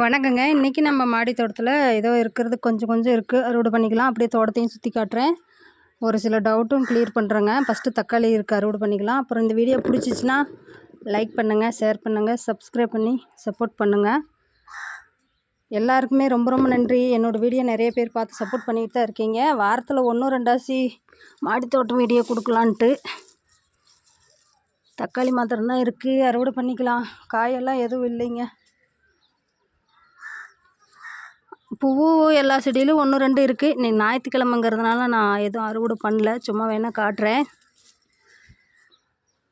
வணக்கங்க. இன்றைக்கி நம்ம மாடி தோட்டத்தில் ஏதோ இருக்கிறது கொஞ்சம் கொஞ்சம் இருக்குது அறுவடை பண்ணிக்கலாம். அப்படியே தோட்டத்தையும் சுற்றி காட்டுறேன். ஒரு சில டவுட்டும் கிளியர் பண்ணுறேங்க ஃபஸ்ட்டு தக்காளி இருக்குது அறுவடை பண்ணிக்கலாம். அப்புறம் இந்த வீடியோ பிடிச்சிச்சின்னா லைக் பண்ணுங்கள் ஷேர் பண்ணுங்கள் சப்ஸ்கிரைப் பண்ணி சப்போர்ட் பண்ணுங்கள் எல்லாருக்குமே ரொம்ப ரொம்ப நன்றி. என்னோடய வீடியோ நிறைய பேர் பார்த்து சப்போர்ட் பண்ணிகிட்டு தான் இருக்கீங்க. வாரத்தில் ஒன்றும் ரெண்டாசி மாடித்தோட்டம் வீடியோ கொடுக்கலான்ட்டு. தக்காளி மாத்திரம்தான் இருக்குது அறுவடை பண்ணிக்கலாம். காயெல்லாம் எதுவும் இல்லைங்க. பூவு எல்லா செடியிலும் ஒன்று ரெண்டு இருக்குது இன்னைக்கு ஞாயிற்றுக்கிழமைங்கிறதுனால நான் எதுவும் அறுவடை பண்ணல. சும்மா வேணால் காட்டுறேன்.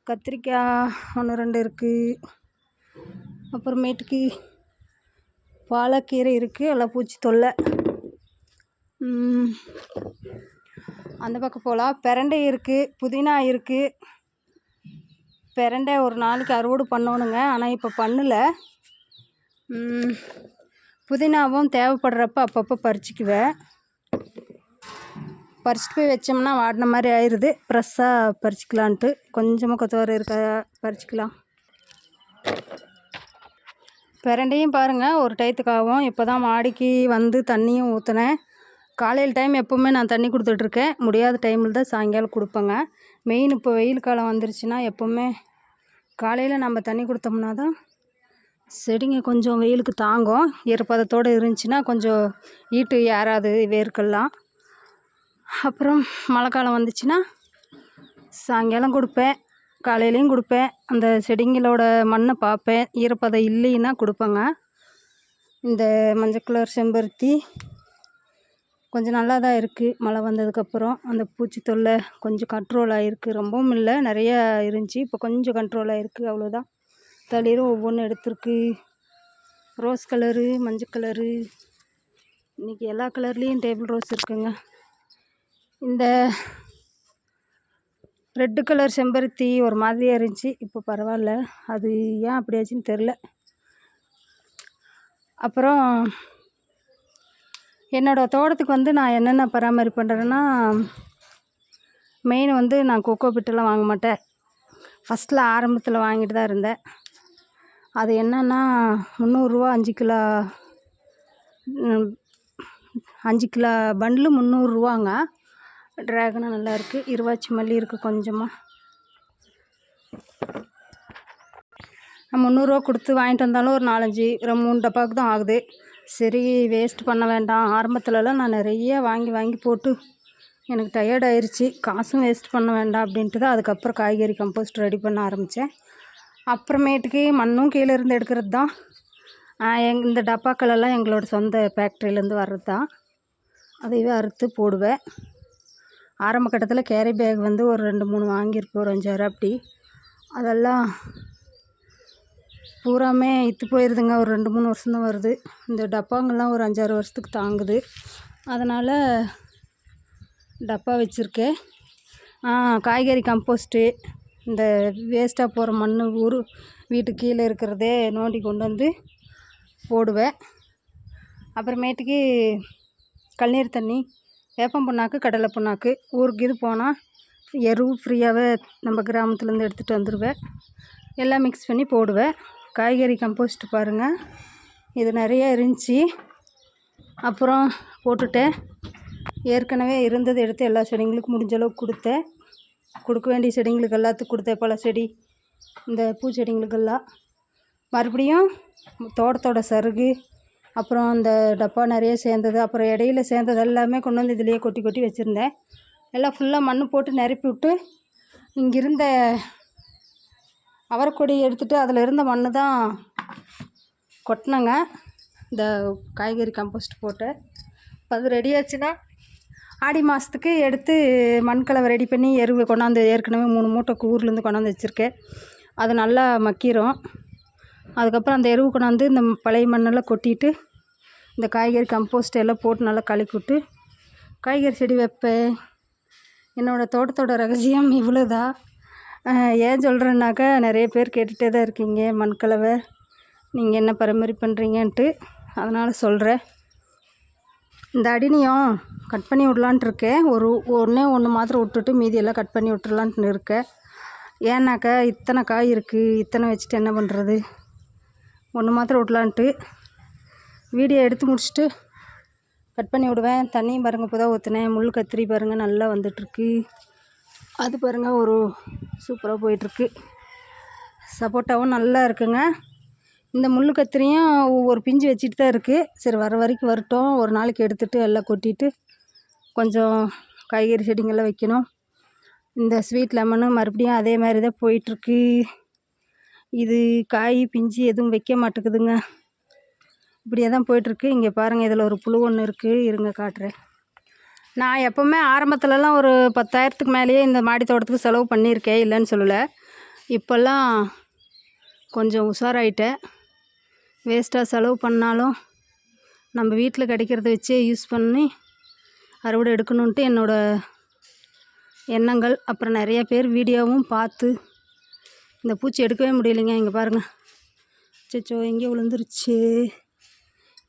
கத்திரிக்காய் ஒன்று ரெண்டு இருக்குது அப்புறமேட்டுக்கு பாலக்கீரை இருக்குது எல்லாம் பூச்சி தொல்லை. அந்த பக்கம் போகலாம் பிரண்டை இருக்குது புதினா இருக்குது பிரண்டை ஒரு நாளைக்கு அறுவடை பண்ணணுங்க. ஆனால் இப்போ பண்ணல. புதினாவும் தேவைப்படுறப்ப அப்பப்போ பறிச்சிக்குவேன். பறிச்சுட்டு போய் வச்சோம்னா வாடின மாதிரி ஆயிடுது ஃப்ரெஷ்ஷாக பறிச்சுக்கலான்ட்டு. கொஞ்சமாக கொத்தவரை இருக்க பறிச்சிக்கலாம். பிரண்டையும் பாருங்கள் ஒரு டயத்துக்காகவும் இப்போ தான் மாடிக்கு வந்து தண்ணியும் ஊற்றினேன் காலையில் டைம் எப்போவுமே நான் தண்ணி கொடுத்துட்ருக்கேன். முடியாத டைமில் தான் சாயங்காலம் கொடுப்பேங்க. மெயின் இப்போ வெயில் காலம் வந்துருச்சுன்னா எப்போவுமே காலையில் நம்ம தண்ணி கொடுத்தோம்னா தான் செடிங்க கொஞ்சம் வெயிலுக்கு தாங்கும். ஈரப்பதத்தோடு இருந்துச்சுன்னா கொஞ்சம் ஈட்டு ஏறாது வேர்க்கெல்லாம். அப்புறம் மழை காலம் வந்துச்சுன்னா சாயங்காலம் கொடுப்பேன். காலையிலையும் கொடுப்பேன். அந்த செடிங்களோட மண்ணை பார்ப்பேன். ஈரப்பதம் இல்லைன்னா கொடுப்பேங்க. இந்த மஞ்சள் கலர் செம்பருத்தி கொஞ்சம் நல்லா தான் இருக்குது மழை வந்ததுக்கப்புறம் அந்த பூச்சி தொல்லை கொஞ்சம் கண்ட்ரோல் ஆகிருக்கு ரொம்பவும் இல்லை. நிறையா இருந்துச்சு. இப்போ கொஞ்சம் கண்ட்ரோல் ஆகிருக்கு அவ்வளோதான் தளிரும் ஒவ்வொன்றும் எடுத்திருக்கு. ரோஸ் கலரு மஞ்சள் கலரு இன்றைக்கி எல்லா கலர்லேயும் டேபிள் ரோஸ் இருக்குங்க. இந்த ரெட்டு கலர் செம்பருத்தி ஒரு மாதிரியாக இருந்துச்சு. இப்போ பரவாயில்ல. அது ஏன் அப்படி ஆச்சுன்னு தெரில அப்புறம் என்னோடய தோட்டத்துக்கு வந்து நான் என்னென்ன பராமரிப்பு பண்ணுறேன்னா மெயின் வந்து நான் கொக்கோ பிட்டெல்லாம் வாங்க மாட்டேன். ஃபஸ்ட்டில் ஆரம்பத்தில் வாங்கிட்டு தான் இருந்தேன். அது என்னென்னா முந்நூறுரூவா அஞ்சு கிலோ அஞ்சு கிலோ பண்டில் முந்நூறுரூவாங்க ட்ராகனும் நல்லா இருக்குது இருவாச்சி மல்லி இருக்குது கொஞ்சமாக முந்நூறுரூவா கொடுத்து வாங்கிட்டு வந்தாலும் ஒரு நாலஞ்சு ஒரு மூணு டப்பாவுக்கு தான் ஆகுது. சரி வேஸ்ட் பண்ண வேண்டாம். ஆரம்பத்துலலாம் நான் நிறைய வாங்கி வாங்கி போட்டு எனக்கு டயர்ட் ஆயிடுச்சு காசும் வேஸ்ட் பண்ண வேண்டாம் அப்படின்ட்டு தான் அதுக்கப்புறம் காய்கறி கம்போஸ்ட் ரெடி பண்ண ஆரம்பித்தேன் அப்புறமேட்டுக்கு மண்ணும் கீழே இருந்து எடுக்கிறது தான். எங் இந்த டப்பாக்கள் எல்லாம் எங்களோட சொந்த ஃபேக்ட்ரியிலேருந்து வர்றது தான். அதையவே அறுத்து போடுவேன். ஆரம்ப கட்டத்தில் கேரி பேக் வந்து ஒரு ரெண்டு மூணு வாங்கியிருப்போம். ஒரு அஞ்சாயிரம் அப்படி. அதெல்லாம் பூராமே இத்து போயிடுதுங்க ஒரு ரெண்டு மூணு வருஷம் தான் வருது. இந்த டப்பாங்கெல்லாம் ஒரு அஞ்சாறு வருஷத்துக்கு தாங்குது. அதனால் டப்பா வச்சுருக்கேன். காய்கறி கம்போஸ்ட்டு இந்த வேஸ்ட்டாக போகிற மண் ஊர் வீட்டுக்கு கீழே இருக்கிறதே நோண்டி கொண்டு வந்து போடுவேன். அப்புறமேட்டுக்கு கல்நீர் தண்ணி வேப்பம் புண்ணாக்கு கடலை புண்ணாக்கு ஊருக்கு இது போனால் எருவு ஃப்ரீயாகவே நம்ம கிராமத்துலேருந்து எடுத்துகிட்டு வந்துடுவேன் எல்லாம் மிக்ஸ் பண்ணி போடுவேன். காய்கறி கம்போஸ்ட் பாருங்கள் இது நிறைய இருந்துச்சு. அப்புறம் போட்டுட்டேன். ஏற்கனவே இருந்ததை எடுத்து எல்லா செடிங்களுக்கும் முடிஞ்ச அளவுக்கு கொடுத்தேன். கொடுக்க வேண்டிய செடிங்களுக்கு எல்லாத்துக்கும் கொடுத்தேன் பல செடி. இந்த பூச்செடிங்களுக்கெல்லாம். மறுபடியும் தோட்டத்தோட சருகு அப்புறம் அந்த டப்பா நிறைய சேர்ந்தது அப்புறம் இடையில சேர்ந்தது எல்லாமே கொண்டு வந்து இதுலேயே கொட்டி கொட்டி வச்சுருந்தேன். எல்லாம் ஃபுல்லாக மண் போட்டு நிரப்பி விட்டு இங்கிருந்த அவரைக்கொடி எடுத்துகிட்டு அதில் இருந்த மண் தான் கொட்டினேங்க. இந்த காய்கறி கம்போஸ்ட் போட்டு. இப்போ அது ரெடி ஆச்சுன்னா ஆடி மாதத்துக்கு எடுத்து மண் கலவை ரெடி பண்ணி எருவு கொண்டாந்து ஏற்கனவே மூணு மூட்டை ஊர்லேருந்து கொண்டாந்து வச்சுருக்கேன். அது நல்லா மக்கிரும். அதுக்கப்புறம் அந்த எருவு கொண்டாந்து இந்த பழைய மண்ணெல்லாம் கொட்டிட்டு இந்த காய்கறி கம்போஸ்ட் எல்லாம் போட்டு நல்லா கழுக்கி விட்டு காய்கறி செடி வைப்பேன். என்னோடய தோட்டத்தோட ரகசியம் இவ்வளோதான் ஏன் சொல்கிறேன்னாக்கா நிறைய பேர் கேட்டுகிட்டே தான் இருக்கீங்க மண்கலவை நீங்கள் என்ன பராமரிப்பு பண்ணுறீங்கன்ட்டு அதனால் சொல்கிறேன் இந்த அடினியும் கட் பண்ணி விடலான்ட்டு இருக்கேன். ஒரு ஒன்றே ஒன்று மாத்திரம் விட்டுட்டு மீதியெல்லாம் கட் பண்ணி விட்டுடலான்ட்டு இருக்கேன். ஏன்னாக்கா இத்தனை காய் இருக்குது இத்தனை வச்சுட்டு என்ன பண்ணுறது ஒன்று மாத்திரம் விட்லான்ட்டு வீடியோ எடுத்து முடிச்சுட்டு கட் பண்ணி விடுவேன். தண்ணியும் பாருங்கள் இப்போ தான் ஊற்றுனேன் முள் கத்திரி பாருங்கள் நல்லா வந்துட்டுருக்கு. அது பாருங்கள் ஒரு சூப்பராக போயிட்டுருக்கு. சப்போட்டாவும் நல்லா இருக்குங்க. இந்த முள் கத்திரியும் ஒவ்வொரு பிஞ்சு வச்சுட்டு தான் இருக்குது சரி வர வரைக்கும் வரட்டும். ஒரு நாளைக்கு எடுத்துகிட்டு எல்லாம் கொட்டிட்டு கொஞ்சம் காய்கறி செடிங்கள்லாம் வைக்கணும். இந்த ஸ்வீட் லெமனும் மறுபடியும் அதே மாதிரி தான் போயிட்டுருக்கு. இது காய் பிஞ்சு எதுவும் வைக்க மாட்டேங்குதுங்க. இப்படியே தான் போயிட்டுருக்கு. இங்கே பாருங்கள் இதில் ஒரு புழு ஒன்று இருக்குது இருங்க காட்டுறேன். நான் எப்போவுமே ஆரம்பத்துலலாம் ஒரு பத்தாயிரத்துக்கு மேலேயே இந்த மாடி தோட்டத்துக்கு செலவு பண்ணியிருக்கேன். இல்லைன்னு சொல்லலை. இப்போல்லாம் கொஞ்சம் உஷாராயிட்டேன். வேஸ்ட்டாக செலவு பண்ணாலும் நம்ம வீட்டில் கிடைக்கிறத வச்சே யூஸ் பண்ணி அறுவடை எடுக்கணுன்ட்டு என்னோடய எண்ணங்கள். அப்புறம் நிறைய பேர் வீடியோவும் பார்த்து இந்த பூச்சி எடுக்கவே முடியலைங்க. இங்கே பாருங்கள் சச்சோ எங்கே விழுந்துருச்சு.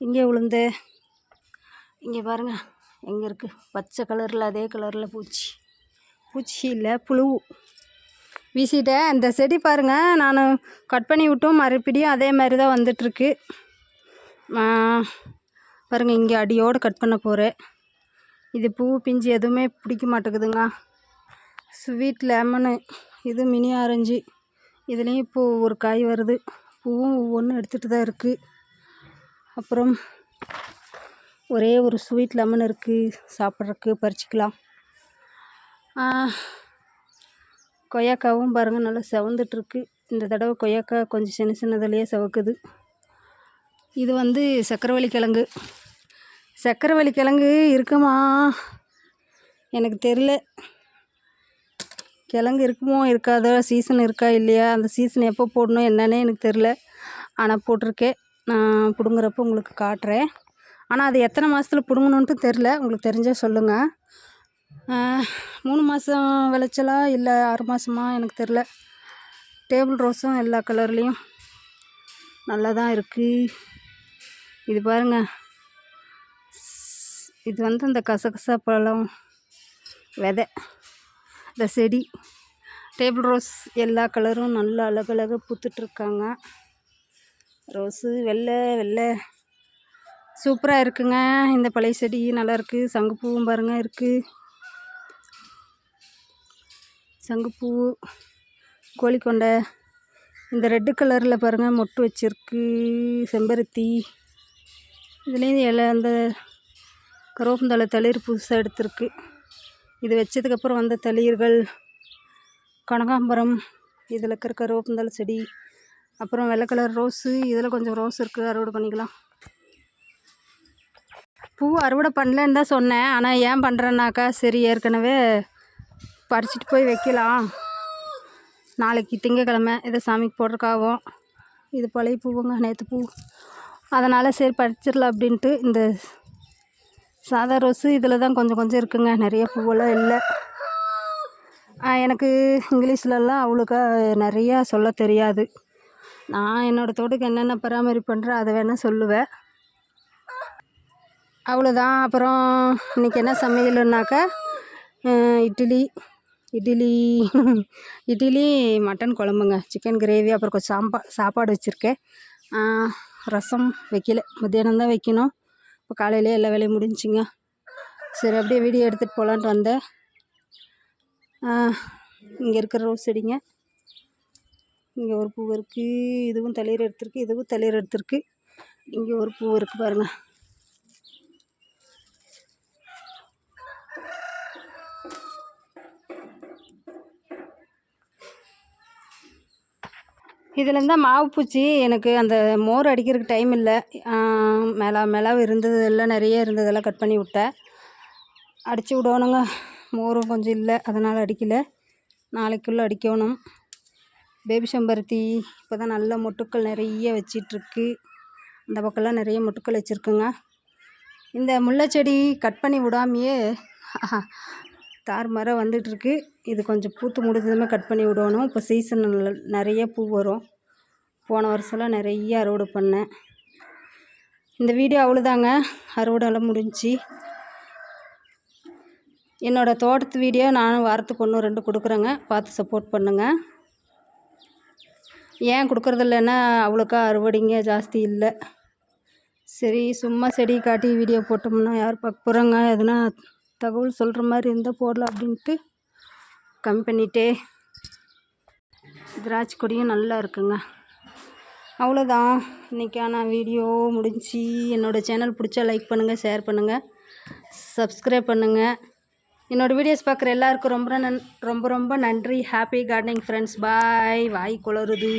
இங்கே விழுந்த. இங்கே பாருங்கள் எங்கே இருக்குது பச்சை கலரில் அதே கலரில் பூச்சி. பூச்சி இல்லை புழு. வீசிட்டேன் இந்த செடி பாருங்கள் நான் கட் பண்ணி விட்டும் மறுபடியும் அதே மாதிரி தான் வந்துட்டுருக்கு பாருங்கள் இங்கே அடியோடு கட் பண்ண போகிறேன் இது பூ பிஞ்சு எதுவுமே பிடிக்க மாட்டேங்குதுங்க. ஸ்வீட் லெமனு இது மினி ஆரஞ்சு இதுலேயும் இப்போ ஒரு காய் வருது. பூவும் ஒவ்வொன்றும் எடுத்துகிட்டு தான் இருக்குது அப்புறம் ஒரே ஒரு ஸ்வீட் லெமன் இருக்குது சாப்பிட்றதுக்கு பறிச்சிக்கலாம். கொய்யாக்காவும் பாருங்கள் நல்லா செவந்துட்டுருக்கு. இந்த தடவை கொய்யாக்கா கொஞ்சம் சின்ன சின்னதுலேயே செவக்குது. இது வந்து சக்கரவள்ளி கிழங்கு சக்கரவள்ளி கிழங்கு இருக்குமா? எனக்கு தெரில கிழங்கு இருக்குமோ இருக்காதோ சீசன் இருக்கா இல்லையா? அந்த சீசன் எப்போ போடணும் என்னன்னே எனக்கு தெரில ஆனால் போட்டிருக்கேன். நான் பிடுங்குறப்ப உங்களுக்கு காட்டுறேன். ஆனால் அது எத்தனை மாதத்துல பிடுங்கணுன்ட்டு தெரில உங்களுக்கு தெரிஞ்சால் சொல்லுங்கள் மூணு மாதம் விளைச்சலா இல்லை ஆறு மாதமா எனக்கு தெரில டேபிள் ரோஸும் எல்லா கலர்லேயும் நல்லா தான் இருக்குது இது பாருங்கள் இது வந்து இந்த கசகசா பழம் விதை இந்த செடி. டேபிள் ரோஸ் எல்லா கலரும் நல்லா அழகழகாக பூத்துட்ருக்காங்க ரோஸு வெள்ளை வெள்ளை. சூப்பராக இருக்குங்க. இந்த பழைய செடி நல்லா இருக்குது சங்குப்பூவும் பாருங்கள் இருக்குது சங்குப்பூ கோழிக்கொண்டை இந்த ரெட்டு கலரில் பாருங்கள் மொட்டு வச்சிருக்கு செம்பருத்தி இதுலேயும் இலை அந்த கருவேப்பந்தழை தளிர் புதுசாக எடுத்திருக்கு. இது வச்சதுக்கப்புறம் வந்த தளிர்கள் கனகாம்பரம் இதில் இருக்கிற கருவேப்பந்தழை செடி அப்புறம் வெள்ளை கலர் ரோஸு இதில் கொஞ்சம் ரோஸ் இருக்குது அறுவடை பண்ணிக்கலாம். பூ அறுவடை பண்ணலன்னு தான் சொன்னேன் ஆனால் ஏன் பண்ணுறேன்னாக்கா சரி ஏற்கனவே பறிச்சிட்டு போய் வைக்கலாம் நாளைக்கு திங்கக்கிழமை இதை சாமிக்கு போடுறக்காகும் இது பழைய பூவுங்க நேற்று பூ. அதனால் சரி பறிச்சிடலாம் அப்படின்ட்டு இந்த சாதா ரோஸு இதில் தான் கொஞ்சம் கொஞ்சம் இருக்குங்க. நிறைய பூவெல்லாம் இல்லை. எனக்கு இங்கிலீஷ்லலாம் அவ்வளோக்கா நிறையா சொல்ல தெரியாது. நான் என்னோடய தோட்டுக்கு என்னென்ன பராமரிப்பு பண்ணுறேன் அதை வேணால் சொல்லுவேன். அவ்வளோதான். அப்புறம் இன்றைக்கி என்ன சமையல்னாக்கா இட்லி இட்லி இட்லி மட்டன் குழம்புங்க. சிக்கன் கிரேவி அப்புறம் கொஞ்சம் சாம்பா சாப்பாடு வச்சுருக்கேன். ரசம் வைக்கல. மத்தியானம் தான் வைக்கணும். இப்போ காலையிலே எல்லா வேலையும் முடிஞ்சுங்க சரி அப்படியே வீடியோ எடுத்துகிட்டு போகலான்ட்டு வந்தேன். இங்கே இருக்கிற ரோஸ் செடிங்க. இங்கே ஒரு பூ இருக்குது இதுவும் தளிர் எடுத்திருக்கு. இதுவும் தளிர் எடுத்திருக்கு. இங்கே ஒரு பூ இருக்குது பாருங்கள் இதுலேருந்து தான் மாவு பூச்சி எனக்கு அந்த மோர் அடிக்கிறதுக்கு டைம் இல்லை. மேலே மேலே இருந்தது எல்லாம் நிறைய இருந்ததெல்லாம் கட் பண்ணி விட்டேன். அடித்து விடணுங்க. மோரும் கொஞ்சம் இல்லை அதனால் அடிக்கலை. நாளைக்குள்ளே அடிக்கணும். பேபி செம்பருத்தி இப்போ தான் நல்ல மொட்டுக்கள் நிறைய வச்சிட்ருக்கு. இந்த பக்கம்லாம் நிறைய மொட்டுக்கள் வச்சுருக்குங்க. இந்த முல்லைச்செடி கட் பண்ணி விடாமையே தார் மரம் வந்துட்டுருக்கு. இது கொஞ்சம் பூத்து முடிஞ்சதுமே கட் பண்ணி விடணும். இப்போ சீசன் நிறைய பூ வரும். போன வருஷம்லாம் நிறைய அறுவடை பண்ணேன். இந்த வீடியோ அவ்வளோதாங்க. அறுவடைலாம் முடிஞ்சு. என்னோடய தோட்டத்து வீடியோ நானும் வாரத்துக்கு ஒன்று ரெண்டு கொடுக்குறேங்க. பார்த்து சப்போர்ட் பண்ணுங்கள் ஏன் கொடுக்குறது இல்லைன்னா அவ்வளோக்கா அறுவடைங்க ஜாஸ்தி இல்லை. சரி சும்மா செடி காட்டி வீடியோ போட்டோம்னா யார் பார்க்க போகிறாங்க எதுனா தகவல் சொல்கிற மாதிரி இருந்தால் போடலாம் அப்படின்ட்டு கம்மி பண்ணிட்டே. திராட்சை கொடியும் நல்லா இருக்குங்க. அவ்வளோதான். இன்றைக்கான வீடியோ முடிஞ்சு. என்னோடய சேனல் பிடிச்சா லைக் பண்ணுங்கள் ஷேர் பண்ணுங்கள் சப்ஸ்கிரைப் பண்ணுங்கள் என்னோடய வீடியோஸ் பார்க்குற எல்லாருக்கும் ரொம்ப நன் ரொம்ப ரொம்ப நன்றி. ஹாப்பி கார்டனிங் ஃப்ரெண்ட்ஸ் பாய் வாய் குளருது